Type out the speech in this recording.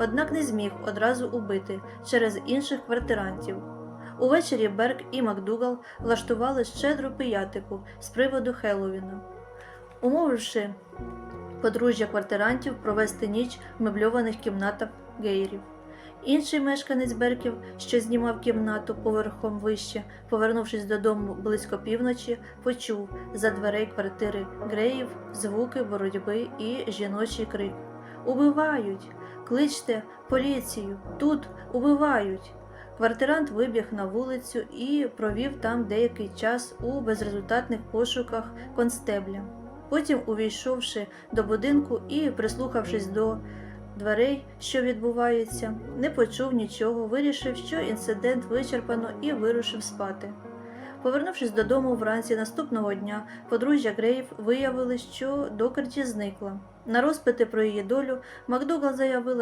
однак не зміг одразу убити через інших квартирантів. Увечері Берг і Макдугал влаштували щедру пиятику з приводу Хеллоуіну, умовивши подружжя квартирантів провести ніч в мебльованих кімнатах гейрів. Інший мешканець Берків, що знімав кімнату поверхом вище, повернувшись додому близько півночі, почув за дверей квартири Греїв звуки боротьби і жіночий крик: Убивають! Кличте поліцію! Тут убивають! Квартирант вибіг на вулицю і провів там деякий час у безрезультатних пошуках констебля. Потім, увійшовши до будинку і прислухавшись до дверей, що відбувається, не почув нічого, вирішив, що інцидент вичерпано і вирушив спати. Повернувшись додому вранці наступного дня, подружжя Грейв виявили, що Докерті зникла. На розпити про її долю Макдугал заявила,